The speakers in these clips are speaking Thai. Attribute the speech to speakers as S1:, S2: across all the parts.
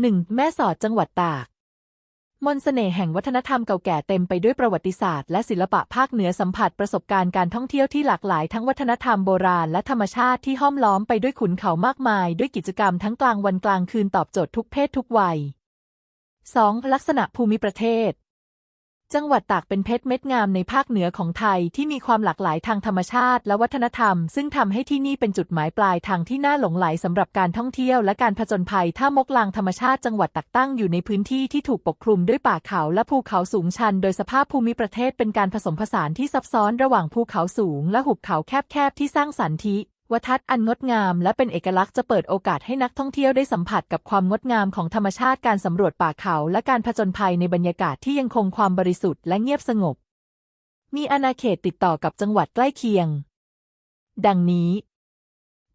S1: 1. แม่สอดจังหวัดตาก มนสเสน่ห์แห่งวัฒนธรรมเก่าแก่เต็มไปด้วยประวัติศาสตร์และศิลปะภาคเหนือสัมผัสประสบการณ์การท่องเที่ยวที่หลากหลายทั้งวัฒนธรรมโบราณและธรรมชาติที่ห้อมล้อมไปด้วยขุนเขามากมาย ด้วยกิจกรรมทั้งกลางวันกลางคืนตอบโจทย์ทุกเพศทุกวัย 2. ลักษณะภูมิประเทศ จังหวัดตากเป็นเพชรเม็ดงามในภาคเหนือของไทยที่มีความหลากหลายทางธรรมชาติและวัฒนธรรม ซึ่งทำให้ที่นี่เป็นจุดหมายปลายทางที่น่าหลงไหลสำหรับการท่องเที่ยวและการผจญภัยท่ามกลางธรรมชาติจังหวัดตักตั้งอยู่ในพื้นที่ที่ถูกปกคลุมด้วยป่าเขาและภูเขาสูงชัน โดยสภาพภูมิประเทศเป็นการผสมผสานที่ซับซ้อนระหว่างภูเขาสูงและหุบเขาแคบๆที่สร้างสรรค์ทิ วทัศน์อันงดงามและเป็นเอกลักษณ์จะเปิดโอกาสให้นักท่องเที่ยวได้สัมผัสกับความงดงามของธรรมชาติการสำรวจป่าเขาและการผจญภัยในบรรยากาศที่ยังคงความบริสุทธิ์และเงียบสงบ มีอาณาเขตติดต่อกับจังหวัดใกล้เคียง ดังนี้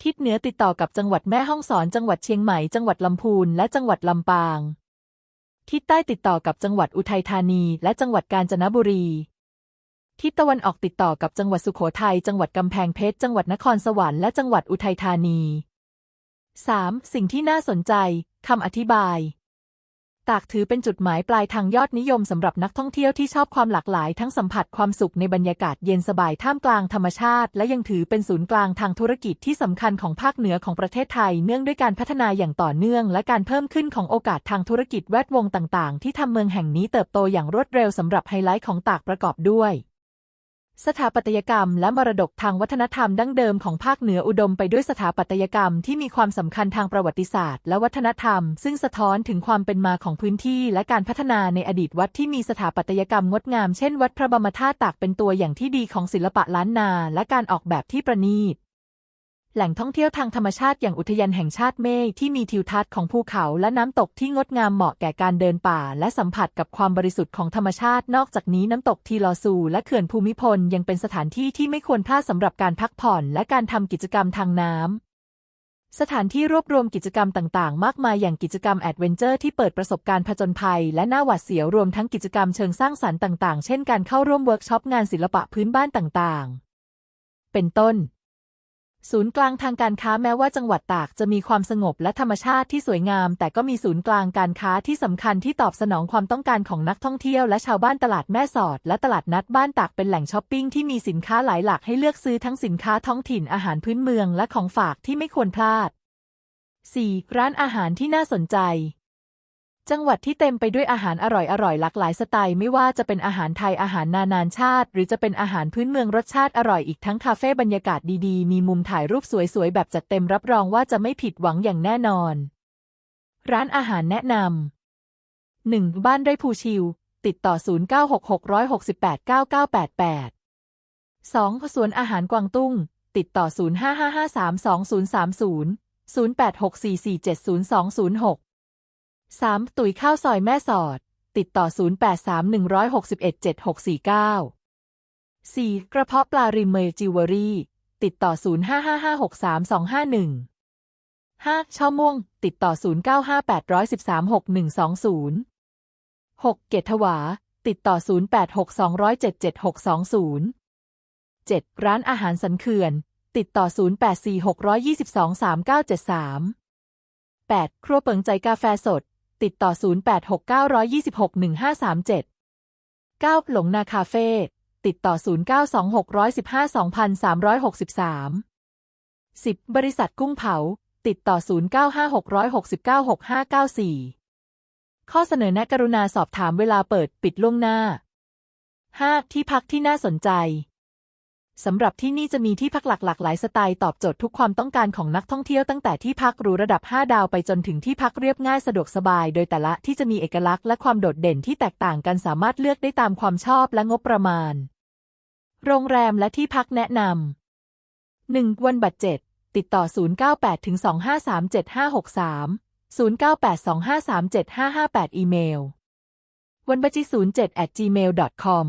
S1: ทิศเหนือติดต่อกับจังหวัดแม่ฮ่องสอน จังหวัดเชียงใหม่ จังหวัดลำพูน และจังหวัดลำปาง ทิศใต้ติดต่อกับจังหวัดอุทัยธานี และจังหวัดกาญจนบุรี ทิศตะวันออกติดต่อกับจังหวัดสุโขทัย จังหวัดกำแพงเพชร จังหวัดนครสวรรค์ และจังหวัดอุทัยธานี 3. สิ่งที่น่าสนใจ คำอธิบาย ตากถือเป็นจุดหมายปลายทางยอดนิยมสำหรับนักท่องเที่ยวที่ชอบความหลากหลาย ทั้งสัมผัสความสุขในบรรยากาศเย็นสบายท่ามกลางธรรมชาติ และยังถือเป็นศูนย์กลางทางธุรกิจที่สำคัญของภาคเหนือของประเทศไทย เนื่องด้วยการพัฒนาอย่างต่อเนื่อง และการเพิ่มขึ้นของโอกาสทางธุรกิจแวดวงต่าง ๆ ที่ทำเมืองแห่งนี้เติบโตอย่างรวดเร็วสำหรับไฮไลท์ของตากประกอบด้วย สถาปัตยกรรมและมรดกทางวัฒนธรรมดั้งเดิมของภาคเหนืออุดมไปด้วยสถาปัตยกรรมที่มีความสำคัญทางประวัติศาสตร์และวัฒนธรรม ซึ่งสะท้อนถึงความเป็นมาของพื้นที่และการพัฒนาในอดีตวัดที่มีสถาปัตยกรรมงดงามเช่นวัดพระบรมธาตุตากเป็นตัวอย่างที่ดีของศิลปะล้านนาและการออกแบบที่ประณีต แหล่งท่องเที่ยวทางธรรมชาติอย่างอุทยานแห่งชาติเมฆที่มีทิวทัศน์ของภูเขาและน้ำตกที่งดงามเหมาะแก่การเดินป่า และสัมผัสกับความบริสุทธิ์ของธรรมชาติ นอกจากนี้น้ำตกทีลอซู และเขื่อนภูมิพลยังเป็นสถานที่ที่ไม่ควรพลาดสำหรับการพักผ่อน และการทำกิจกรรมทางน้ำสถานที่รวบรวมกิจกรรมต่าง ๆ มากมายอย่างกิจกรรมแอดเวนเจอร์ที่เปิดประสบการณ์ผจญภัย และน่าหวาดเสียวรวมทั้งกิจกรรมเชิงสร้างสรรค์ต่าง ๆ เช่นการเข้าร่วมเวิร์กช็อปงานศิลปะพื้นบ้านต่าง ๆ เป็นต้น ศูนย์กลางทางการค้าแม้ว่าจังหวัดตากจะมีความสงบและธรรมชาติที่สวยงาม แต่ก็มีศูนย์กลางการค้าที่สำคัญที่ตอบสนองความต้องการของนักท่องเที่ยวและชาวบ้านตลาดแม่สอด และตลาดนัดบ้านตากเป็นแหล่งช้อปปิ้งที่มีสินค้าหลายหลากให้เลือกซื้อทั้งสินค้าท้องถิ่นอาหารพื้นเมืองและของฝากที่ไม่ควรพลาด 4. ร้านอาหารที่น่าสนใจ จังหวัดที่เต็มไปด้วยอาหารอร่อยๆหลากหลายสไตล์ไม่ว่าจะเป็นอาหารไทยอาหารนานาชาติ หรือจะเป็นอาหารพื้นเมืองรสชาติอร่อยอีกทั้งคาเฟ่บรรยากาศดีๆ มีมุมถ่ายรูปสวยๆ แบบจัดเต็มรับรองว่าจะไม่ผิดหวังอย่างแน่นอน ร้านอาหารแนะนำ 1. บ้านไร่ภูชิว ติดต่อ 0966689988 2. สวนอาหารกวางตุ้ง ติดต่อ 055532000864470206 3. ตุ๋ยข้าวซอยแม่สอด ติดต่อ 0831617649 4. กระเพาะปลาริมเมย์จิวเวอรี่ ติดต่อ 0555632251 5. ช่อม่วง ติดต่อ 0958136120 6. เกตถวา ติดต่อ 0862077620 7. ร้านอาหารสันเขื่อน ติดต่อ 0846223973 8. ครัวเปิงใจกาแฟสด ติดต่อ 0869261537 9. หลงนาคาเฟ่ ติดต่อ 0926152363 10. บริษัทกุ้งเผา ติดต่อ 0956696594 ข้อเสนอแนะกรุณาสอบถามเวลาเปิดปิดล่วงหน้า 5. ที่พักที่น่าสนใจ สำหรับที่นี่จะมีที่พักหลากหลากหลายสไตล์ตอบโจทย์ทุกความต้องการของนักท่องเที่ยวตั้งแต่ที่พักหรูระดับ 5 ดาวไปจนถึงที่พักเรียบง่ายสะดวกสบาย โดยแต่ละที่จะมีเอกลักษณ์และความโดดเด่นที่แตกต่างกันสามารถเลือกได้ตามความชอบและงบประมาณ โรงแรมและที่พักแนะนำ 1. วันบัตรเจ็ดติดต่อ 0982537563 0982537558 อีเมลวันบัจิ07 at gmail com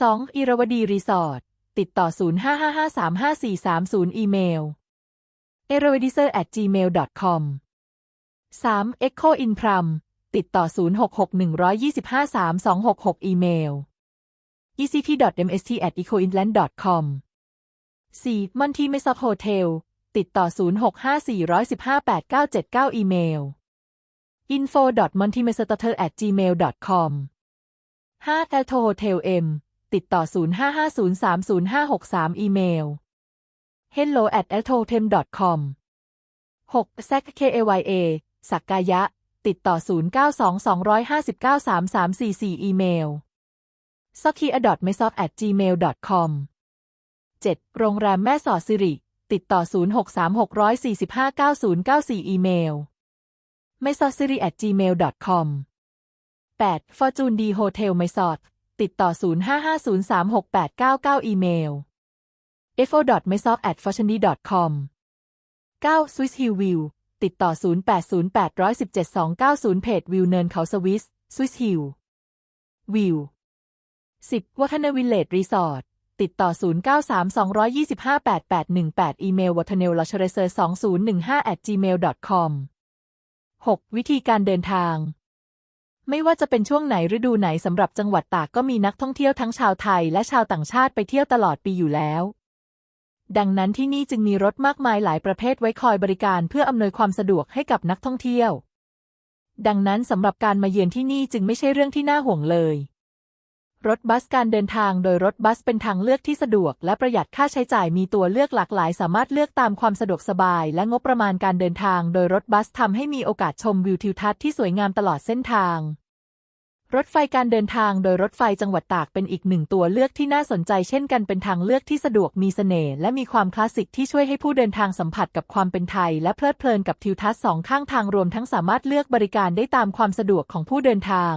S1: 2. อิรวดีรีสอร์ท ติดต่อ 0555354430อีเมล e r o d i s e r at gmail com 3. Echo in Pram ติดต่อ 0661253266 อีเมล ect.mst@ecoinland.com 4. Monty Mesop Hotel ติดต่อ 0654158979 อีเมล info m o n t i m e s t a t e r gmail com 5 Alto Hotel M ติดต่อ 0550305563 อีเมล hello at a t o t e m com 6 sac kaya สักกายะ ติดต่อ 0922593344 อีเมล s o k i a m e s o f at gmail com 7 โรงแรมแม่สอดสิริ ติดต่อ 0636459094 อีเมล m e s o d s i r i at gmail com 8 Fortune D Hotel m e s o d ติดต่อ 0550368899 อีเมล f o m e s o f t f o r t u n y c o m 9 Swiss Hill View ติดต่อ 0808117290 เพจวิวเนินเขาสวิส สวิสฮิลวิว 10 วัฒนวิลเลจรีสอร์ทติดต่อ 0932258818 อีเมลวัฒเนลลอชเรเซอร์2015 at gmail.com 6 วิธีการเดินทาง ไม่ว่าจะเป็นช่วงไหนฤดูไหนสำหรับจังหวัดตากก็มีนักท่องเที่ยวทั้งชาวไทยและชาวต่างชาติไปเที่ยวตลอดปีอยู่แล้ว ดังนั้นที่นี่จึงมีรถมากมายหลายประเภทไว้คอยบริการเพื่ออำนวยความสะดวกให้กับนักท่องเที่ยว ดังนั้นสำหรับการมาเยือนที่นี่จึงไม่ใช่เรื่องที่น่าห่วงเลย รถบัสการเดินทางโดยรถบัสเป็นทางเลือกที่สะดวก และประหยัดค่าใช้จ่ายมีตัวเลือกหลากหลาย สามารถเลือกตามความสะดวกสบาย และงบประมาณการเดินทาง โดยรถบัสทำให้มีโอกาสชมวิวทิวทัศน์ที่สวยงามตลอดเส้นทาง รถไฟการเดินทางโดยรถไฟจังหวัดตากเป็นอีกหนึ่งตัวเลือกที่น่าสนใจเช่นกันเป็นทางเลือกที่สะดวกมีเสน่ห์และมีความคลาสสิกที่ช่วยให้ผู้เดินทางสัมผัสกับความเป็นไทย และเพลิดเพลินกับทิวทัศน์สองข้างทางรวมทั้งสามารถเลือกบริการได้ตามความสะดวกของผู้เดินทาง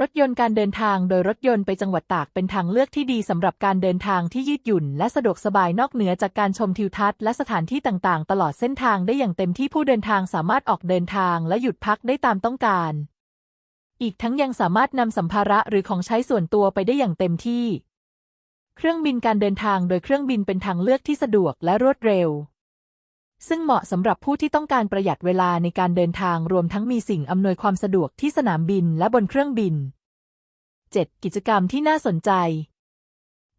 S1: รถยนต์การเดินทางโดยรถยนต์ไปจังหวัดตากเป็นทางเลือกที่ดีสำหรับการเดินทางที่ยืดหยุ่น และสะดวกสบายนอกเหนือจากการชมทิวทัศน์และสถานที่ต่างๆ ตลอดเส้นทางได้อย่างเต็มที่ผู้เดินทางสามารถออกเดินทางและหยุดพักได้ตามต้องการ อีกทั้งยังสามารถนำสัมภาระหรือของใช้ส่วนตัวไปได้อย่างเต็มที่ เครื่องบินการเดินทางโดยเครื่องบินเป็นทางเลือกที่สะดวกและรวดเร็ว ซึ่งเหมาะสำหรับผู้ที่ต้องการประหยัดเวลาในการเดินทางรวมทั้งมีสิ่งอำนวยความสะดวกที่สนามบินและบนเครื่องบิน 7. กิจกรรมที่น่าสนใจ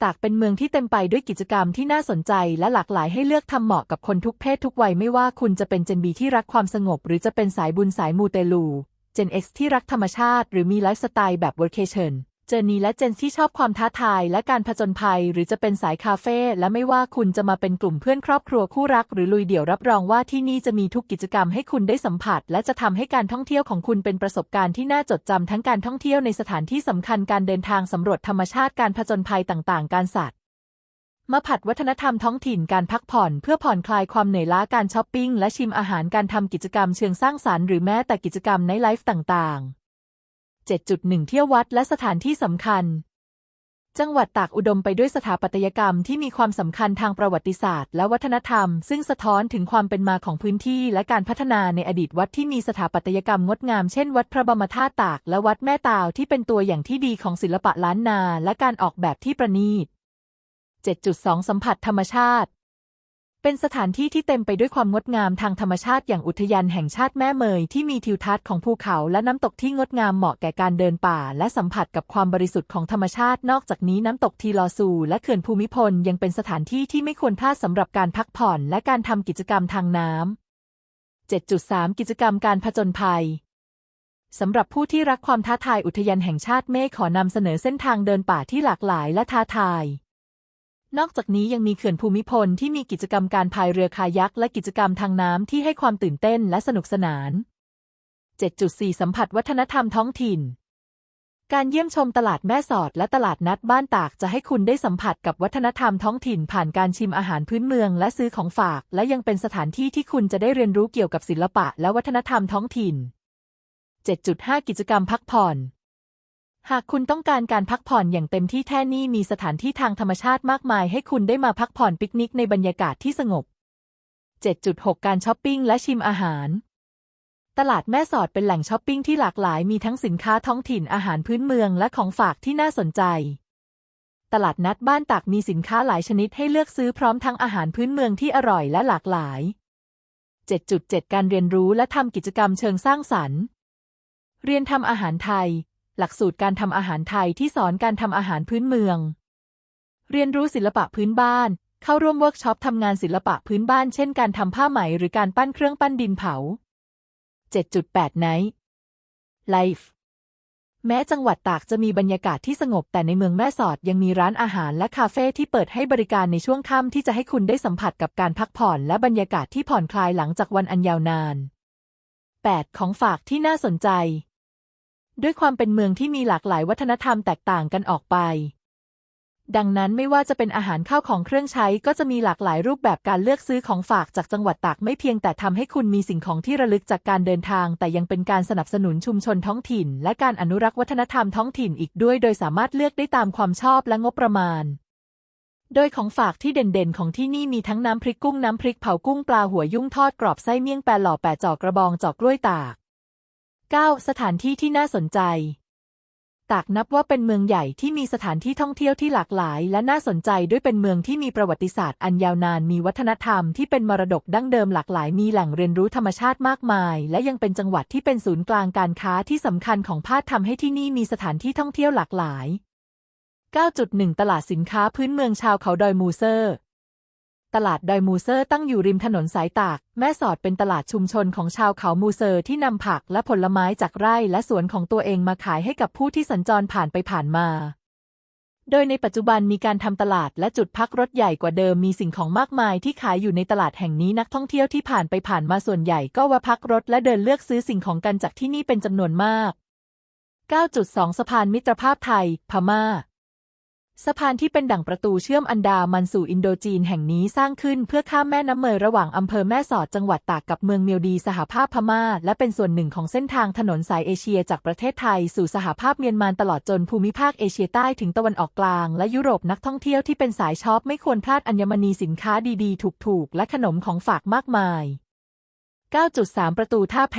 S1: ตากเป็นเมืองที่เต็มไปด้วยกิจกรรมที่น่าสนใจและหลากหลายให้เลือกทำเหมาะกับคนทุกเพศทุกวัยไม่ว่าคุณจะเป็นเจนบีที่รักความสงบ หรือจะเป็นสายบุญสายมูเตลู เจน X ที่รักธรรมชาติ หรือมีไลฟ์สไตล์แบบ workation เเจอร์นีและเจนที่ชอบความท้าทายและการผจญภัย หรือจะเป็นสายคาเฟ่และไม่ว่าคุณจะมาเป็นกลุ่มเพื่อนครอบครัวคู่รัก หรือลุยเดี่ยวรับรองว่าที่นี่จะมีทุกกิจกรรมให้คุณได้สัมผัส และจะทำให้การท่องเที่ยวของคุณเป็นประสบการณ์ที่น่าจดจำทั้งการท่องเที่ยวในสถานที่สำคัญการเดินทางสำรวจธรรมชาติการผจญภัยต่าง ๆ การสัตว์มาผัดวัฒนธรรมท้องถิ่นการพักผ่อนเพื่อผ่อนคลายความเหนื่อยล้าการช้อปปิ้งและชิมอาหารการทำกิจกรรมเชิงสร้างสารรค์หรือแม้แต่กิจกรรมในไลฟ์ต่าง ๆ 7.1 เที่ยววัดและสถานที่สำคัญ จังหวัดตากอุดมไปด้วยสถาปัตยกรรมที่มีความสำคัญทางประวัติศาสตร์ และวัฒนธรรม ซึ่งสะท้อนถึงความเป็นมาของพื้นที่และการพัฒนาในอดีตวัดที่มีสถาปัตยกรรมงดงามเช่นวัดพระบรมธาตุตากและวัดแม่ตาวที่เป็นตัวอย่างที่ดีของศิลปะล้านนา และการออกแบบที่ประณีต7.2 สัมผัสธรรมชาติ เป็นสถานที่ที่เต็มไปด้วยความงดงามทางธรรมชาติอย่างอุทยานแห่งชาติแม่เมยที่มีทิวทัศน์ของภูเขาและน้ำตกที่งดงามเหมาะแก่การเดินป่า และสัมผัสกับความบริสุทธิ์ของธรรมชาติ นอกจากนี้น้ำตกทีลอซูและเขื่อนภูมิพลยังเป็นสถานที่ที่ไม่ควรพลาดสำหรับการพักผ่อนและการทำกิจกรรมทางน้ำ 7.3 กิจกรรมการผจญภัยสำหรับผู้ที่รักความท้าทายอุทยานแห่งชาติเมฆขอนำเสนอเส้นทางเดินป่าที่หลากหลายและท้าทาย นอกจากนี้ยังมีเขื่อนภูมิพลที่มีกิจกรรมการพายเรือคายักและกิจกรรมทางน้ำที่ให้ความตื่นเต้นและสนุกสนาน 7.4 สัมผัสวัฒนธรรมท้องถิ่น การเยี่ยมชมตลาดแม่สอดและตลาดนัดบ้านตากจะให้คุณได้สัมผัสกับวัฒนธรรมท้องถิ่นผ่านการชิมอาหารพื้นเมืองและซื้อของฝาก และยังเป็นสถานที่ที่คุณจะได้เรียนรู้เกี่ยวกับศิลปะและวัฒนธรรมท้องถิ่น 7.5 กิจกรรมพักผ่อน หากคุณต้องการการพักผ่อนอย่างเต็มที่แท่นี่มีสถานที่ทางธรรมชาติมากมายให้คุณได้มาพักผ่อนปิกนิกในบรรยากาศที่สงบ 7.6 การช้อปปิ้งและชิมอาหาร ตลาดแม่สอดเป็นแหล่งช้อปปิ้งที่หลากหลายมีทั้งสินค้าท้องถิ่นอาหารพื้นเมืองและของฝากที่น่าสนใจ ตลาดนัดบ้านตากมีสินค้าหลายชนิดให้เลือกซื้อพร้อมทั้งอาหารพื้นเมืองที่อร่อยและหลากหลาย 7.7 การเรียนรู้และทำกิจกรรมเชิงสร้างสรรค์ เรียนทำอาหารไทย หลักสูตรการทำอาหารไทยที่สอนการทำอาหารพื้นเมือง เรียนรู้ศิลปะพื้นบ้าน เข้าร่วมเวิร์กช็อปทำงานศิลปะพื้นบ้านเช่นการทำผ้าไหมหรือการปั้นเครื่องปั้นดินเผา 7.8 Night Life แม้จังหวัดตากจะมีบรรยากาศที่สงบแต่ในเมืองแม่สอดยังมีร้านอาหารและคาเฟ่ที่เปิดให้บริการในช่วงค่ำที่จะให้คุณได้สัมผัสกับการพักผ่อนและบรรยากาศที่ผ่อนคลายหลังจากวันอันยาวนาน 8. ของฝากที่น่าสนใจ ด้วยความเป็นเมืองที่มีหลากหลายวัฒนธรรมแตกต่างกันออกไป ดังนั้นไม่ว่าจะเป็นอาหารข้าวของเครื่องใช้ก็จะมีหลากหลายรูปแบบการเลือกซื้อของฝากจากจังหวัดตากไม่เพียงแต่ทำให้คุณมีสิ่งของที่ระลึกจากการเดินทาง แต่ยังเป็นการสนับสนุนชุมชนท้องถิ่น และการอนุรักษ์วัฒนธรรมท้องถิ่นอีกด้วย โดยสามารถเลือกได้ตามความชอบและงบประมาณโดยของฝากที่เด่นๆ ของที่นี่มีทั้งน้ำพริกกุ้งน้ำพริกเผากุ้งปลาหัวยุ่งทอดกรอบไส้เมี่ยงแปรหล่อแปะจอกกระบองจอกกล้วยตาก 9. สถานที่ที่น่าสนใจ ตากนับว่าเป็นเมืองใหญ่ที่มีสถานที่ท่องเที่ยวที่หลากหลาย และน่าสนใจด้วยเป็นเมืองที่มีประวัติศาสตร์อันยาวนานมีวัฒนธรรมที่เป็นมรดกดั้งเดิมหลากหลาย มีแหล่งเรียนรู้ธรรมชาติมากมาย และยังเป็นจังหวัดที่เป็นศูนย์กลางการค้าที่สำคัญของภาคทำให้ที่นี่มีสถานที่ท่องเที่ยวหลากหลาย 9.1 ตลาดสินค้าพื้นเมืองชาวเขาดอยมูเซอร์ ตลาดดอยมูเซอร์ตั้งอยู่ริมถนนสายตาก แม่สอดเป็นตลาดชุมชนของชาวเขามูเซอร์ที่นำผักและผลไม้จากไร่และสวนของตัวเองมาขายให้กับผู้ที่สัญจรผ่านไปผ่านมา โดยในปัจจุบันมีการทำตลาดและจุดพักรถใหญ่กว่าเดิมมีสิ่งของมากมายที่ขายอยู่ในตลาดแห่งนี้นักท่องเที่ยวที่ผ่านไปผ่านมาส่วนใหญ่ก็แวะพักรถและเดินเลือกซื้อสิ่งของกันจากที่นี่เป็นจำนวนมาก 9.2 สะพานมิตรภาพไทย พม่า สะพานที่เป็นดั่งประตูเชื่อมอันดามันสู่อินโดจีนแห่งนี้สร้างขึ้นเพื่อข้ามแม่น้ำเมยระหว่างอำเภอแม่สอดจังหวัดตากกับเมืองเมียวดีสหภาพพม่า และเป็นส่วนหนึ่งของเส้นทางถนนสายเอเชียจากประเทศไทย สู่สหภาพเมียนมาตลอดจนภูมิภาคเอเชียใต้ถึงตะวันออกกลาง และยุโรปนักท่องเที่ยวที่เป็นสายช็อปไม่ควรพลาดอัญมณีสินค้าดีๆ ถูกๆ และขนมของฝากมากมาย 9.3 ประตูท่าแพ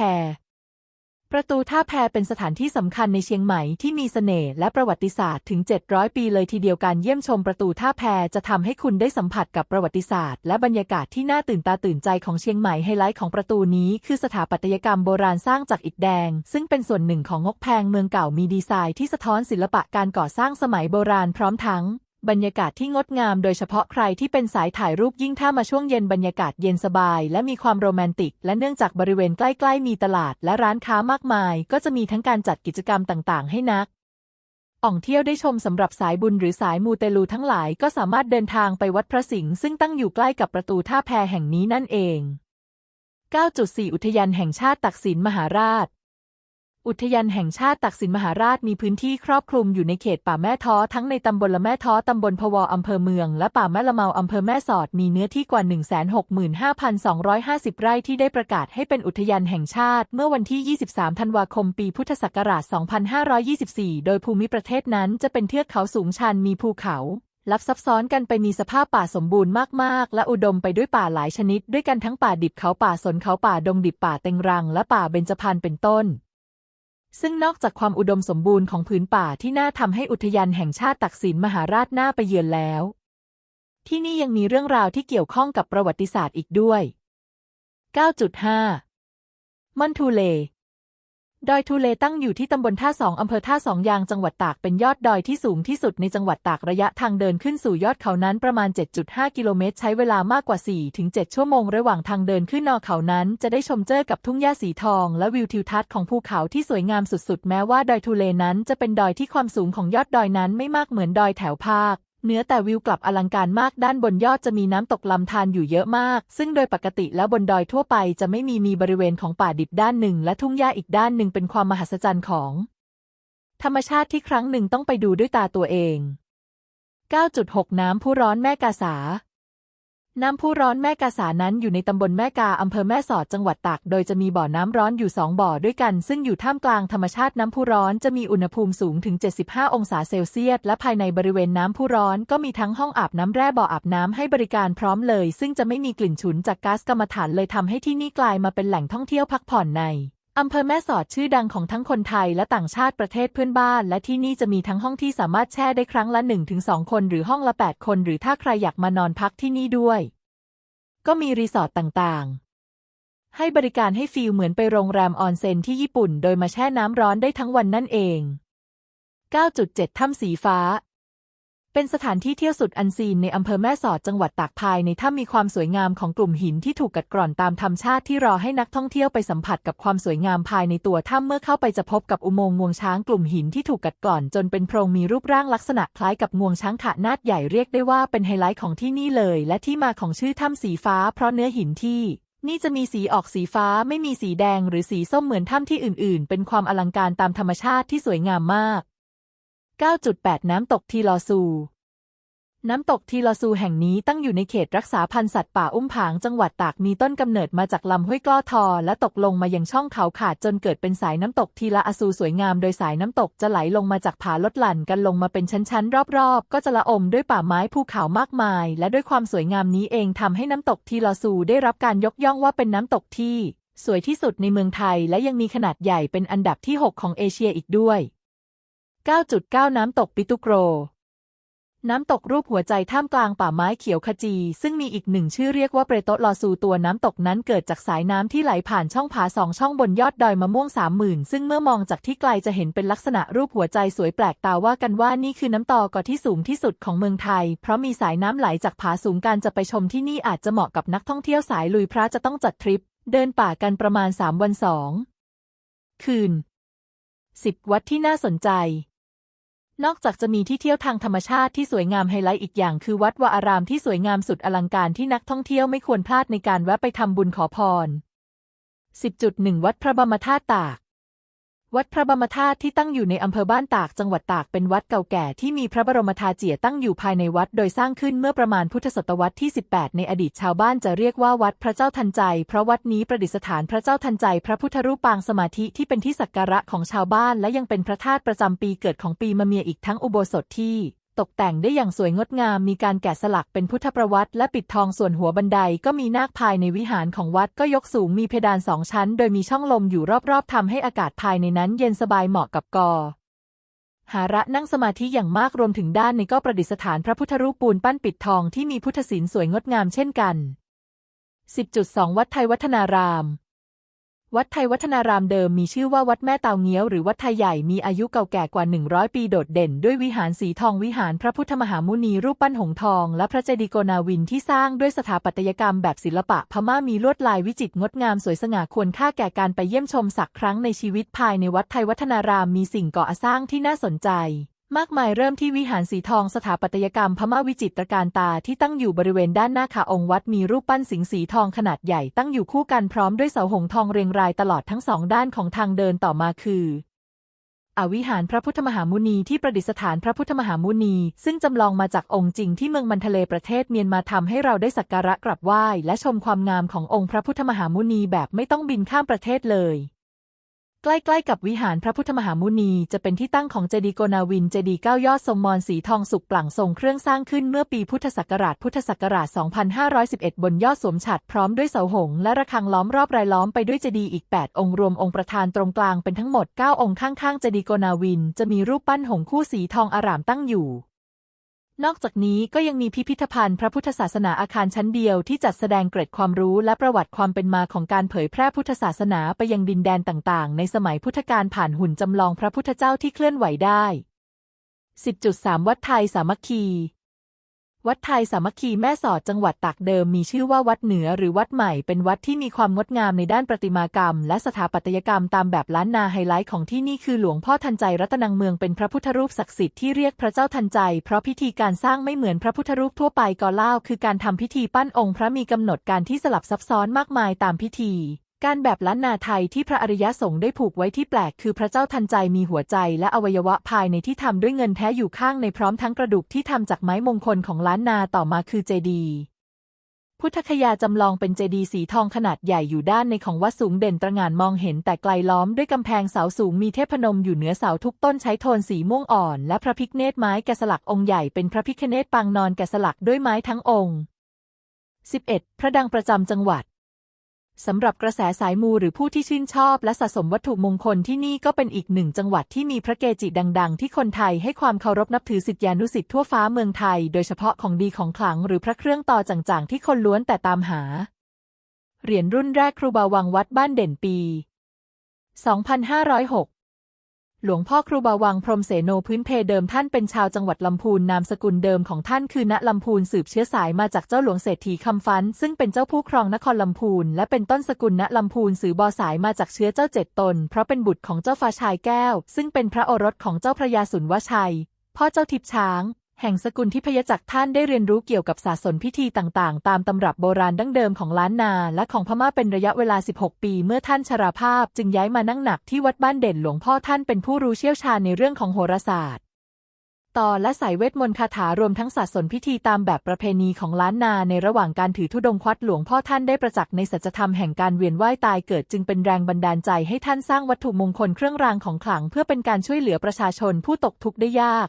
S1: ประตูท่าแพเป็นสถานที่สำคัญในเชียงใหม่ที่มีเสน่ห์และประวัติศาสตร์ถึง 700 ปีเลยทีเดียวการเยี่ยมชมประตูท่าแพจะทำให้คุณได้สัมผัสกับประวัติศาสตร์ และบรรยากาศที่น่าตื่นตาตื่นใจของเชียงใหม่ไฮไลท์ของประตูนี้คือสถาปัตยกรรมโบราณสร้างจากอิฐแดง ซึ่งเป็นส่วนหนึ่งของงกแพงเมืองเก่ามีดีไซน์ที่สะท้อนศิลปะการก่อสร้างสมัยโบราณพร้อมทั้ง บรรยากาศที่งดงามโดยเฉพาะใครที่เป็นสายถ่ายรูปยิ่งถ้ามาช่วงเย็นบรรยากาศเย็นสบาย และมีความโรแมนติก และเนื่องจากบริเวณใกล้ๆมีตลาดและร้านค้ามากมาย ก็จะมีทั้งการจัดกิจกรรมต่างๆ ให้นักอ่องเที่ยวได้ชมสำหรับสายบุญหรือสายมูเตลูทั้งหลายก็สามารถเดินทางไปวัดพระสิงห์ซึ่งตั้งอยู่ใกล้กับประตูท่าแพแห่งนี้นั่นเอง 9.4 อุทยานแห่งชาติตักสินมหาราช อุทยานแห่งชาติตักสินมหาราชมีพื้นที่ครอบคลุมอยู่ในเขตป่าแม่ท้อทั้งในตำบลละแม่ท้อตำบลพวอำเภอเมือง และป่าแม่ละเมาอำเภอแม่สอดมีเนื้อที่กว่า 165,250 ไร่ที่ได้ประกาศให้เป็นอุทยานแห่งชาติ เมื่อวันที่ 23 ธันวาคม ปีพุทธศักราช 2524 โดยภูมิประเทศนั้นจะเป็นเทือกเขาสูงชันมีภูเขาลับซับซ้อนกันไปมีสภาพป่าสมบูรณ์มาก ๆ และอุดมไปด้วยป่าหลายชนิด ด้วยกันทั้งป่าดิบเขาป่าสนเขาป่าดงดิบป่าเต็งรัง และป่าเบญจพรรณเป็นต้น ซึ่งนอกจากความอุดมสมบูรณ์ของผืนป่าที่น่าทำให้อุทยานแห่งชาติตักสินมหาราชน่าไปเยือนแล้ว ที่นี่ยังมีเรื่องราวที่เกี่ยวข้องกับประวัติศาสตร์อีกด้วย 9.5ม่อนทูเล ดอยทูเลตั้งอยู่ที่ตำบลท่าสองอำเภอท่าสองยางจังหวัดตากเป็นยอดดอยที่สูงที่สุดในจังหวัดตากระยะทางเดินขึ้นสู่ยอดเขานั้นประมาณ 7.5 กิโลเมตร ใช้เวลามากกว่า 4-7 ชั่วโมง ระหว่างทางเดินขึ้นนอเขานั้น จะได้ชมเจอกับทุ่งหญ้าสีทอง และวิวทิวทัศน์ของภูเขาที่สวยงามสุดๆ แม้ว่าดอยทูเลนั้นจะเป็นดอยที่ความสูงของยอดดอยนั้นไม่มากเหมือนดอยแถวภาค เนื้อแต่วิวกลับอลังการมากด้านบนยอดจะมีน้ำตกลำธารอยู่เยอะมาก ซึ่งโดยปกติแล้วบนดอยทั่วไปจะไม่มีมีบริเวณของป่าดิบด้านหนึ่ง และทุ่งหญ้าอีกด้านหนึ่งเป็นความมหัศจรรย์ของ ธรรมชาติที่ครั้งหนึ่งต้องไปดูด้วยตาตัวเอง 9.6 น้ำพุร้อนแม่กาสา น้ำพุร้อนแม่กาสานั้นอยู่ในตำบลแม่กาอำเภอแม่สอดจังหวัดตาก โดยจะมีบ่อน้ำร้อนอยู่สองบ่อด้วยกัน ซึ่งอยู่ท่ามกลางธรรมชาติน้ำพุร้อนจะมีอุณหภูมิสูงถึง 75 องศาเซลเซียส และภายในบริเวณน้ำพุร้อนก็มีทั้งห้องอาบน้ำแร่บ่ออาบน้ำให้บริการพร้อมเลย ซึ่งจะไม่มีกลิ่นฉุนจากก๊าซกรรมฐานเลยทำให้ที่นี่กลายมาเป็นแหล่งท่องเที่ยวพักผ่อนใน อำเภอแม่สอดชื่อดังของทั้งคนไทยและต่างชาติประเทศเพื่อนบ้าน และที่นี่จะมีทั้งห้องที่สามารถแช่ได้ครั้งละ 1-2 คนหรือห้องละ 8 คน หรือถ้าใครอยากมานอนพักที่นี่ด้วย ก็มีรีสอร์ทต่างๆ ให้บริการให้ฟีลเหมือนไปโรงแรมออนเซ็นที่ญี่ปุ่น โดยมาแช่น้ำร้อนได้ทั้งวันนั่นเอง 9.7 ถ้ำสีฟ้า เป็นสถานที่เที่ยวสุดอันซีนในอำเภอแม่สอดจังหวัดตากภายในถ้ำมีความสวยงามของกลุ่มหินที่ถูกกัดกร่อนตามธรรมชาติที่รอให้นักท่องเที่ยวไปสัมผัสกับความสวยงามภายในตัวถ้ำเมื่อเข้าไปจะพบกับอุโมงค์งวงช้างกลุ่มหินที่ถูกกัดกร่อน จนเป็นโพรงมีรูปร่างลักษณะคล้ายกับงวงช้างขานาดใหญ่เรียกได้ว่าเป็นไฮไลท์ของที่นี่เลย และที่มาของชื่อถ้ำสีฟ้า เพราะเนื้อหินที่นี่จะมีสีออกสีฟ้าไม่มีสีแดงหรือสีส้มเหมือนถ้ำที่อื่น ๆ เป็นความอลังการตามธรรมชาติที่สวยงามมาก 9.8 น้ำตกทีลอซู น้ำตกทีลอซูแห่งนี้ตั้งอยู่ในเขตรักษาพันธุ์สัตว์ป่าอุ้มผางจังหวัดตากมีต้นกำเนิดมาจากลำห้วยกล้อทอ และตกลงมายังช่องเขาขาดจนเกิดเป็นสายน้ำตกทีละอซูสวยงามโดยสายน้ำตกจะไหลลงมาจากผาลดหลั่นกันลงมาเป็นชั้นๆ รอบๆ ก็จะละอมด้วยป่าไม้ภูเขามากมาย และด้วยความสวยงามนี้เองทำให้น้ำตกทีลอซูได้รับการยกย่องว่าเป็นน้ำตกที่ สวยที่สุดในเมืองไทย และยังมีขนาดใหญ่เป็นอันดับที่ 6 ของเอเชียอีกด้วย 9.9 น้ำตกปิตุโกร น้ำตกรูปหัวใจท่ามกลางป่าไม้เขียวขจี ซึ่งมีอีกหนึ่งชื่อเรียกว่าเปรโตลอซูตัวน้ำตกนั้นเกิดจากสายน้ำที่ไหลผ่านช่องผาสองช่องบนยอดดอยมะม่วงสามหมื่นซึ่งเมื่อมองจากที่ไกลจะเห็นเป็นลักษณะรูปหัวใจสวยแปลกตาว่ากันว่านี่คือน้ำตอกอที่สูงที่สุดของเมืองไทย เพราะมีสายน้ำไหลจากผาสูงการจะไปชมที่นี่อาจจะเหมาะกับนักท่องเที่ยวสายลุยพระจะต้องจัดทริป เดินป่ากันประมาณสามวันสองคืนสิบวัดที่น่าสนใจ นอกจากจะมีที่เที่ยวทางธรรมชาติที่สวยงามไฮไลท์อีกอย่างคือวัดวาอารามที่สวยงามสุดอลังการที่นักท่องเที่ยวไม่ควรพลาดในการแวะไปทำบุญขอพร 10.1 วัดพระบรมธาตุตาก วัดพระบรมธาตุที่ตั้งอยู่ในอำเภอบ้านตากจังหวัดตากเป็นวัดเก่าแก่ที่มีพระบรมธาเจียตั้งอยู่ภายในวัด โดยสร้างขึ้นเมื่อประมาณพุทธศตวรรษที่ 18 ในอดีตชาวบ้านจะเรียกว่าวัดพระเจ้าทันใจ เพราะวัดนี้ประดิษฐานพระเจ้าทันใจ พระพุทธรูปปางสมาธิที่เป็นที่สักการะของชาวบ้าน และยังเป็นพระธาตุประจำปีเกิดของปีมะเมียอีกทั้งอุโบสถที่ ตกแต่งได้อย่างสวยงดงามมีการแกะสลักเป็นพุทธประวัติและปิดทองส่วนหัวบันไดก็มีนาคภายในวิหารของวัดก็ยกสูงมีเพดานสองชั้น โดยมีช่องลมอยู่รอบๆทำให้อากาศภายในนั้นเย็นสบายเหมาะกับกอหาระนั่งสมาธิอย่างมากรวมถึงด้านในก็ประดิษฐานพระพุทธรูปปูนปั้นปิดทองที่มีพุทธศิลป์สวยงดงามเช่นกัน 10.2 วัดไทยวัฒนาราม วัดไทยวัฒนารามเดิมมีชื่อว่าวัดแม่เตาเงี้ยวหรือวัดไทยใหญ่มีอายุเก่าแก่กว่า 100 ปีโดดเด่น ด้วยวิหารสีทองวิหารพระพุทธมหามุนีรูปปั้นหงส์ทอง และพระเจดีย์โกนาวินที่สร้างด้วยสถาปัตยกรรมแบบศิลปะพม่ามีลวดลายวิจิตรงดงามสวยสง่าควรค่าแก่การไปเยี่ยมชมสักครั้งในชีวิตภายในวัดไทยวัฒนารามมีสิ่งก่อสร้างที่น่าสนใจ มากมายเริ่มที่วิหารสีทองสถาปัตยกรรมพม่าวิจิตรการตาที่ตั้งอยู่บริเวณด้านหน้าขาองค์วัดมีรูปปั้นสิงห์สีทองขนาดใหญ่ตั้งอยู่คู่กันพร้อมด้วยเสาหงส์ทองเรียงรายตลอดทั้งสองด้านของทางเดินต่อมาคืออวิหารพระพุทธมหามุนีที่ประดิษฐานพระพุทธมหามุนี ซึ่งจำลองมาจากองค์จริงที่เมืองมันทะเลประเทศเมียนมาทำให้เราได้สักการะกราบไหว้และชมความงามขององค์พระพุทธมหามุนีแบบไม่ต้องบินข้ามประเทศเลย ใกล้ๆกับวิหารพระพุทธมหามุนีจะเป็นที่ตั้งของเจดีย์โกนาวิน เจดีย์เก้ายอดทรงมอนสีทองสุกปลั่งทรงเครื่องสร้างขึ้นเมื่อปีพุทธศักราชพุทธศักราช 2511 บนยอดสวมฉัตรพร้อมด้วยเสาหงส์และระฆังล้อมรอบรายล้อมไปด้วยเจดีย์อีก 8 องค์รวมองค์ประธานตรงกลางเป็นทั้งหมด 9 องค์ข้างๆ เจดีย์โกนาวิน จะมีรูปปั้นหงส์คู่สีทองอารามตั้งอยู่ นอกจากนี้ก็ยังมีพิพิธภัณฑ์พระพุทธศาสนาอาคารชั้นเดียวที่จัดแสดงเกร็ดความรู้และประวัติความเป็นมาของการเผยแพร่พุทธศาสนาไปยังดินแดนต่างๆ ในสมัยพุทธกาลผ่านหุ่นจำลองพระพุทธเจ้าที่เคลื่อนไหวได้ 10.3 วัดไทยสามัคคี วัดไทยสามัคคีแม่สอดจังหวัดตากเดิมมีชื่อว่าวัดเหนือหรือวัดใหม่เป็นวัดที่มีความงดงามในด้านประติมากรรม และสถาปัตยกรรมตามแบบล้านนาไฮไลท์ของที่นี่คือหลวงพ่อทันใจรัตนังเมืองเป็นพระพุทธรูปศักดิ์สิทธิ์ที่เรียกพระเจ้าทันใจ เพราะพิธีการสร้างไม่เหมือนพระพุทธรูปทั่วไปก็เล่าคือการทำพิธีปั้นองค์พระมีกำหนดการที่สลับซับซ้อนมากมายตามพิธี การแบบล้านนาไทยที่พระอริยสงฆ์ได้ผูกไว้ที่แปลกคือพระเจ้าทันใจมีหัวใจและอวัยวะภายในที่ทำด้วยเงินแท้อยู่ข้างในพร้อมทั้งกระดูกที่ทำจากไม้มงคลของล้านนาต่อมาคือเจดีย์พุทธคยาจำลองเป็นเจดีย์สีทองขนาดใหญ่อยู่ด้านในของวัดสูงเด่นตระหง่านมองเห็นแต่ไกลล้อมด้วยกำแพงเสาสูงมีเทพนมอยู่เหนือเสาทุกต้นใช้โทนสีม่วงอ่อน และพระพิฆเนศไม้แกะสลักองค์ใหญ่เป็นพระพิฆเนศปางนอนแกะสลักด้วยไม้ทั้งองค์ 11. พระดังประจำจังหวัด สำหรับกระแสสายมูหรือผู้ที่ชื่นชอบและสะสมวัตถุมงคลที่นี่ก็เป็นอีกหนึ่งจังหวัดที่มีพระเกจิดัง ๆ ที่คนไทยให้ความเคารพนับถือสิทธิานุสิทธิ์ทั่วฟ้าเมืองไทย โดยเฉพาะของดีของขลังหรือพระเครื่องต่อจังๆ ที่คนล้วนแต่ตามหา เหรียญรุ่นแรกครูบาวังวัดบ้านเด่นปี 2506 หลวงพ่อครูบาวังพรมเสโนพื้นเพเดิมท่านเป็นชาวจังหวัดลำพูนนามสกุลเดิมของท่านคือณลำพูนสืบเชื้อสายมาจากเจ้าหลวงเศรษฐีคำฟัน ซึ่งเป็นเจ้าผู้ครองนครลำพูนและเป็นต้นสกุลณลำพูนสืบบอสายมาจากเชื้อเจ้าเจ็ดตน เพราะเป็นบุตรของเจ้าฟ้าชายแก้ว ซึ่งเป็นพระโอรสของเจ้าพระยาสุนวชัย พ่อเจ้าทิพช้าง แห่งสกุลทิพยจักรท่านได้เรียนรู้เกี่ยวกับศาสนพิธีต่างๆ ตามตำรับโบราณดั้งเดิมของล้านนาและของพม่าเป็นระยะเวลา 16 ปี เมื่อท่านชราภาพจึงย้ายมานั่งหนักที่วัดบ้านเด่นหลวงพ่อท่านเป็นผู้รู้เชี่ยวชาญในเรื่องของโหราศาสตร์ ต่อและสายเวทมนต์คาถารวมทั้งศาสนพิธีตามแบบประเพณีของล้านนาในระหว่างการถือธุดงควัดหลวงพ่อท่านได้ประจักษ์ในสัจธรรมแห่งการเวียนว่ายตายเกิดจึงเป็นแรงบันดาลใจให้ท่านสร้างวัตถุมงคลเครื่องรางของขลัง เพื่อเป็นการช่วยเหลือประชาชนผู้ตกทุกข์ได้ยาก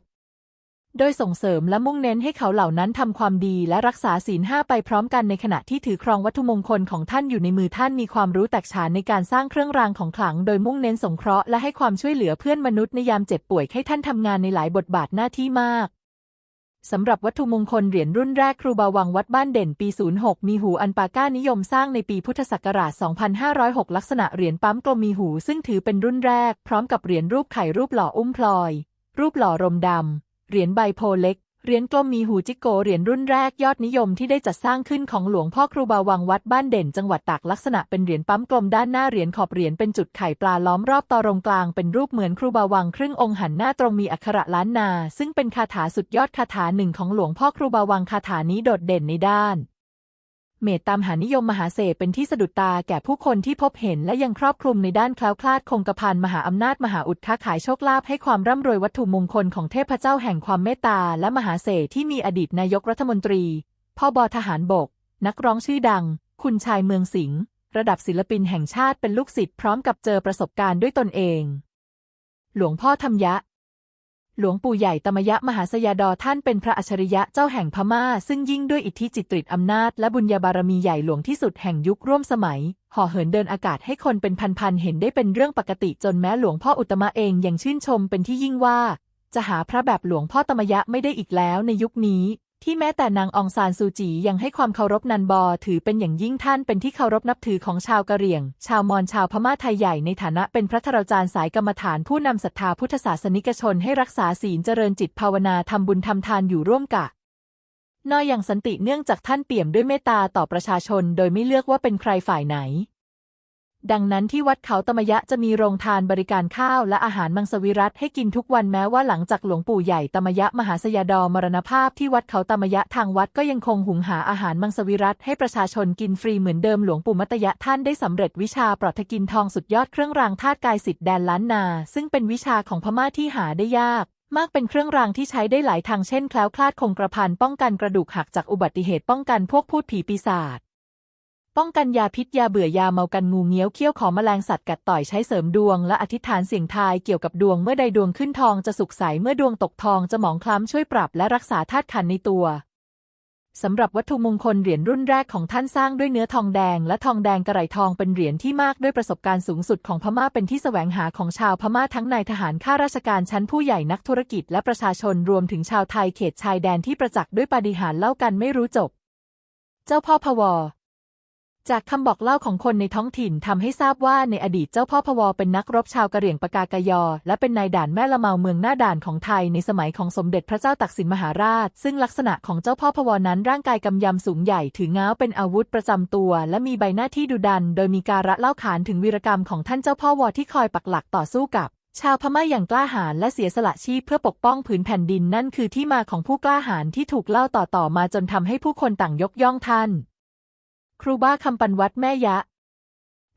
S1: โดยส่งเสริมและมุ่งเน้นให้เขาเหล่านั้นทำความดีและรักษาศีลห้าไปพร้อมกันในขณะที่ถือครองวัตถุมงคลของท่านอยู่ในมือท่านมีความรู้แตกฉานในการสร้างเครื่องรางของขลัง โดยมุ่งเน้นสงเคราะห์และให้ความช่วยเหลือเพื่อนมนุษย์ในยามเจ็บป่วยให้ท่านทำงานในหลายบทบาทหน้าที่มากสำหรับวัตถุมงคลเหรียญรุ่นแรกครูบาวังวัดบ้านเด่นปี 06 มีหูอันปาก้านิยมสร้างในปีพุทธศักราช 2506 ลักษณะเหรียญปั๊มกลมมีหูซึ่งถือเป็นรุ่นแรก พร้อมกับเหรียญรูปไข่รูปหล่ออุ้มพลอย รูปหล่อรมดำ เหรียญใบโพเล็ก เหรียญกลมมีหูจิโก เหรียญรุ่นแรกยอดนิยมที่ได้จัดสร้างขึ้นของหลวงพ่อครูบาวังวัดบ้านเด่น จังหวัดตากลักษณะเป็นเหรียญปั๊มกลมด้านหน้าเหรียญขอบเหรียญเป็นจุดไข่ปลาล้อมรอบตอรงกลางเป็นรูปเหมือนครูบาวังครึ่งองค์หันหน้าตรงมีอักขระล้านนา ซึ่งเป็นคาถาสุดยอดคาถาหนึ่งของหลวงพ่อครูบาวังคาถานี้โดดเด่นในด้าน เมตตามหานิยมมหาเสพเป็นที่สะดุดตาแก่ผู้คนที่พบเห็นและยังครอบคลุมในด้านคล้วคลาดคงกระพันมหาอำนาจมหาอุดค้าขายโชคลาภให้ความร่ำรวยวัตถุมงคลของเทพเจ้าแห่งความเมตตาและมหาเสพที่มีอดีตนายกรัฐมนตรีพ่อบอทหารบก นักร้องชื่อดัง คุณชายเมืองสิงห์ระดับศิลปินแห่งชาติเป็นลูกศิษย์พร้อมกับเจอประสบการณ์ด้วยตนเอง หลวงพ่อธรรมยะ หลวงปู่ใหญ่ตมยะมหาสยาดอท่านเป็นพระอัจฉริยะเจ้าแห่งพม่า ซึ่งยิ่งด้วยอิทธิจิตริตอำนาจและบุญญาบารมีใหญ่หลวงที่สุดแห่งยุคร่วมสมัย ห่อเหินเดินอากาศให้คนเป็นพันๆเห็นได้เป็นเรื่องปกติจนแม้หลวงพ่ออุตตมะเองยังชื่นชมเป็นที่ยิ่งว่า จะหาพระแบบหลวงพ่อตมยะไม่ได้อีกแล้วในยุคนี้ ที่แม้แต่นางองซานซูจียังให้ความเคารพนันบอถือเป็นอย่างยิ่งท่านเป็นที่เคารพนับถือของชาวกะเหรี่ยง ชาวมอญชาวพม่าไทยใหญ่ในฐานะเป็นพระธรจารย์สายกรรมฐานผู้นำศรัทธาพุทธศาสนิกชนให้รักษาศีลเจริญจิตภาวนาทำบุญทำทานอยู่ร่วมกะนอยอย่างสันติเนื่องจากท่านเปี่ยมด้วยเมตตาต่อประชาชน โดยไม่เลือกว่าเป็นใครฝ่ายไหน ดังนั้นที่วัดเขาตมยะจะมีโรงทานบริการข้าวและอาหารมังสวิรัตให้กินทุกวันแม้ว่าหลังจากหลวงปู่ใหญ่ตมยะมหาสยาดอมรณภาพที่วัดเขาตมยะทางวัดก็ยังคงหุงหาอาหารมังสวิรัตให้ประชาชนกินฟรีเหมือนเดิมหลวงปู่มัตยะท่านได้สำเร็จวิชาปลอดกินทองสุดยอดเครื่องรางธาตุกายสิทธิ์แดนล้านนา ซึ่งเป็นวิชาของพม่าที่หาได้ยากมากเป็นเครื่องรางที่ใช้ได้หลายทางเช่นแคล้วคลาดคงกระพันป้องกันกระดูกหักจากอุบัติเหตุป้องกันพวกพูดผีปีศาจ ป้องกันยาพิษยาเบื่อยาเมากันงูเงี้ยวเขี้ยวขอแมลงสัตว์กัดต่อยใช้เสริมดวง และอธิษฐานเสียงทายเกี่ยวกับดวงเมื่อใดดวงขึ้นทองจะสุขใสเมื่อดวงตกทองจะหมองคล้ำช่วยปรับและรักษาธาตุขันในตัวสำหรับวัตถุมงคลเหรียญรุ่นแรกของท่านสร้างด้วยเนื้อทองแดง และทองแดงกระไรทองเป็นเหรียญที่มากด้วยประสบการณ์สูงสุดของพม่าเป็นที่แสวงหาของชาวพม่าทั้งนายทหารข้าราชการชั้นผู้ใหญ่นักธุรกิจและประชาชนรวมถึงชาวไทยเขตชายแดนที่ประจักษ์ด้วยปาฏิหาริย์เล่ากันไม่รู้จบ เจ้าพ่อพว จากคำบอกเล่าของคนในท้องถิ่นทำให้ทราบว่าในอดีตเจ้าพ่อพวเป็นนักรบชาวกะเหรี่ยงปากากยอ และเป็นนายด่านแม่ละเมาเมืองหน้าด่านของไทยในสมัยของสมเด็จพระเจ้าตักสินมหาราช ซึ่งลักษณะของเจ้าพ่อพวนั้นร่างกายกำยำสูงใหญ่ถือง้าวเป็นอาวุธประจำตัว และมีใบหน้าที่ดุดัน โดยมีการะเล่าขานถึงวีรกรรมของท่านเจ้าพ่อวอที่คอยปักหลักต่อสู้กับชาวพม่าอย่างกล้าหาญและเสียสละชีพเพื่อปกป้องผืนแผ่นดินนั่นคือที่มาของผู้กล้าหาญที่ถูกเล่าต่อๆมาจนทำให้ผู้คนต่างยกย่องท่าน ครูบาคำปันวัดแม่ยะ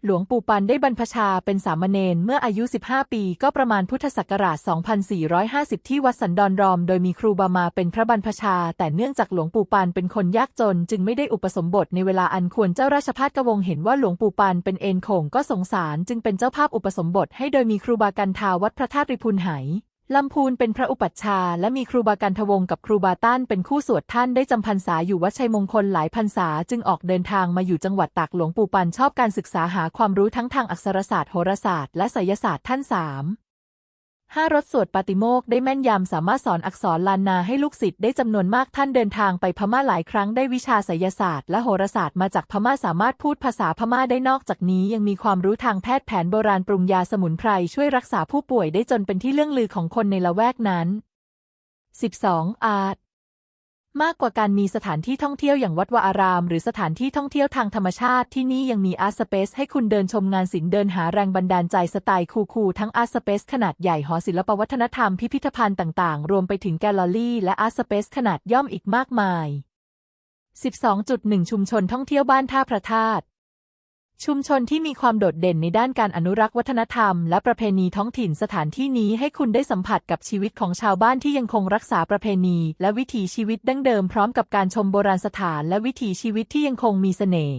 S1: หลวงปู่ปันได้บรรพชาเป็นสามเณรเมื่ออายุ 15 ปี ก็ประมาณพุทธศักราช 2450 ที่วัดสันดอนรอม โดยมีครูบามาเป็นพระบรรพชา แต่เนื่องจากหลวงปู่ปันเป็นคนยากจน จึงไม่ได้อุปสมบทในเวลาอันควรเจ้าราชพาสกวงเห็นว่าหลวงปู่ปันเป็นเอนโขงก็สงสาร จึงเป็นเจ้าภาพอุปสมบทให้โดยมีครูบากันทาวัดพระธาตุริพุนไห ลำพูนเป็นพระอุปัชฌาย์และมีครูบากันทวงศ์กับครูบาต้านเป็นคู่สวดท่านได้จำพรรษาอยู่วัดชัยมงคลหลายพรรษาจึงออกเดินทางมาอยู่จังหวัดตากหลวงปู่ปันชอบการศึกษาหาความรู้ทั้งทางอักษรศาสตร์โหราศาสตร์และไสยศาสตร์ท่านสาม ห้ารถสวดปาติโมกได้แม่นยำสามารถสอนอักษรลานนาให้ลูกศิษย์ได้จำนวนมากท่านเดินทางไปพม่าหลายครั้งได้วิชาไสยศาสตร์และโหราศาสตร์มาจากพม่าสามารถพูดภาษาพม่าได้นอกจากนี้ยังมีความรู้ทางแพทย์แผนโบราณปรุงยาสมุนไพรช่วยรักษาผู้ป่วยได้จนเป็นที่เรื่องลือของคนในละแวกนั้น 12. อาร์ต มากกว่าการมีสถานที่ท่องเที่ยวอย่างวัดวาอาราม หรือสถานที่ท่องเที่ยวทางธรรมชาติที่นี่ยังมีอาร์ตสเปซให้คุณเดินชมงานศิลป์เดินหาแรงบันดาลใจสไตล์คูลๆทั้งอาร์ตสเปซขนาดใหญ่หอศิลปวัฒนธรรมพิพิธภัณฑ์ต่างๆ รวมไปถึงแกลเลอรี่และอาร์ตสเปซขนาดย่อมอีกมากมาย 12.1 ชุมชนท่องเที่ยวบ้านท่าพระธาตุ ชุมชนที่มีความโดดเด่นในด้านการอนุรักษ์วัฒนธรรมและประเพณีท้องถิ่นสถานที่นี้ให้คุณได้สัมผัสกับชีวิตของชาวบ้านที่ยังคงรักษาประเพณีและวิถีชีวิตดั้งเดิมพร้อมกับการชมโบราณสถานและวิถีชีวิตที่ยังคงมีเสน่ห์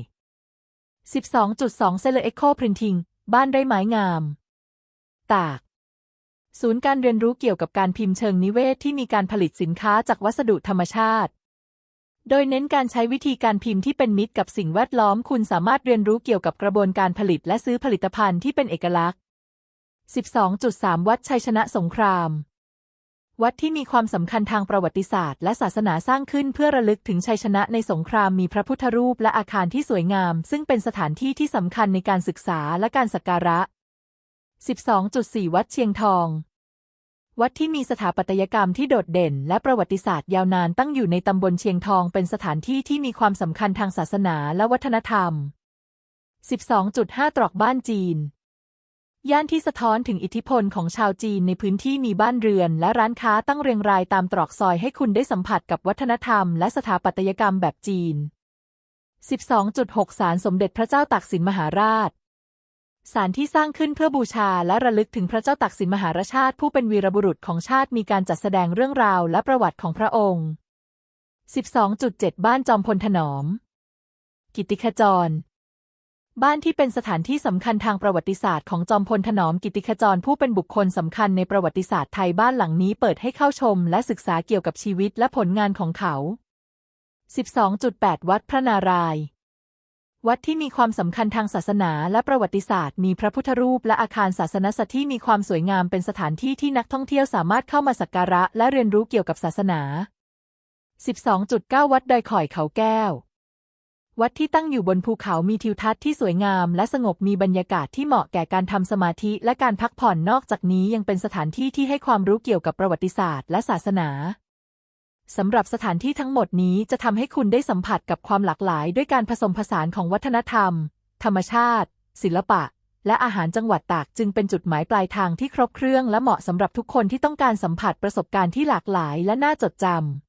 S1: 12.2 เซเลเอ็กโคพรินทิงบ้านไร่ไม้งาม ตาก ศูนย์การเรียนรู้เกี่ยวกับการพิมพ์เชิงนิเวศที่มีการผลิตสินค้าจากวัสดุธรรมชาติ โดยเน้นการใช้วิธีการพิมพ์ที่เป็นมิตรกับสิ่งแวดล้อม คุณสามารถเรียนรู้เกี่ยวกับกระบวนการผลิตและซื้อผลิตภัณฑ์ที่เป็นเอกลักษณ์ 12.3 วัดชัยชนะสงคราม วัดที่มีความสำคัญทางประวัติศาสตร์ และศาสนาสร้างขึ้นเพื่อระลึกถึงชัยชนะในสงครามมีพระพุทธรูปและอาคารที่สวยงาม ซึ่งเป็นสถานที่ที่สำคัญในการศึกษาและการสักการะ 12.4 วัดเชียงทอง วัดที่มีสถาปัตยกรรมที่โดดเด่น และประวัติศาสตร์ยาวนานตั้งอยู่ในตำบลเชียงทองเป็นสถานที่ที่มีความสำคัญทางศาสนาและวัฒนธรรม 12.5 ตรอกบ้านจีน ย่านที่สะท้อนถึงอิทธิพลของชาวจีนในพื้นที่มีบ้านเรือน และร้านค้าตั้งเรียงรายตามตรอกซอยให้คุณได้สัมผัสกับวัฒนธรรม และสถาปัตยกรรมแบบจีน 12.6 ศาลสมเด็จพระเจ้าตากสินมหาราช ศาลที่สร้างขึ้นเพื่อบูชาและระลึกถึงพระเจ้าตากสินมหาราชาติผู้เป็นวีรบุรุษของชาติมีการจัดแสดงเรื่องราวและประวัติของพระองค์ 12.7 บ้านจอมพลถนอม กิตติขจร บ้านที่เป็นสถานที่สำคัญทางประวัติศาสตร์ของจอมพลถนอมกิตติขจรผู้เป็นบุคคลสำคัญในประวัติศาสตร์ไทยบ้านหลังนี้เปิดให้เข้าชมและศึกษาเกี่ยวกับชีวิตและผลงานของเขา 12.8 วัดพระนารายณ์ วัดที่มีความสำคัญทางศาสนาและประวัติศาสตร์ มีพระพุทธรูปและอาคารศาสนสถที่มีความสวยงามเป็นสถานที่ที่นักท่องเที่ยวสามารถเข้ามาสักการะและเรียนรู้เกี่ยวกับศาสนา 12.9 วัดดอยข่อยเขาแก้ว วัดที่ตั้งอยู่บนภูเขามีทิวทัศน์ที่สวยงามและสงบมีบรรยากาศที่เหมาะแก่การทำสมาธิและการพักผ่อนนอกจากนี้ยังเป็นสถานที่ที่ให้ความรู้เกี่ยวกับประวัติศาสตร์และศาสนา สำหรับสถานที่ทั้งหมดนี้จะทำให้คุณได้สัมผัสกับความหลากหลายด้วยการผสมผสานของวัฒนธรรม ธรรมชาติ ศิลปะ และอาหารจังหวัดตากจึงเป็นจุดหมายปลายทางที่ครบเครื่องและเหมาะสำหรับทุกคนที่ต้องการสัมผัสประสบการณ์ที่หลากหลายและน่าจดจำ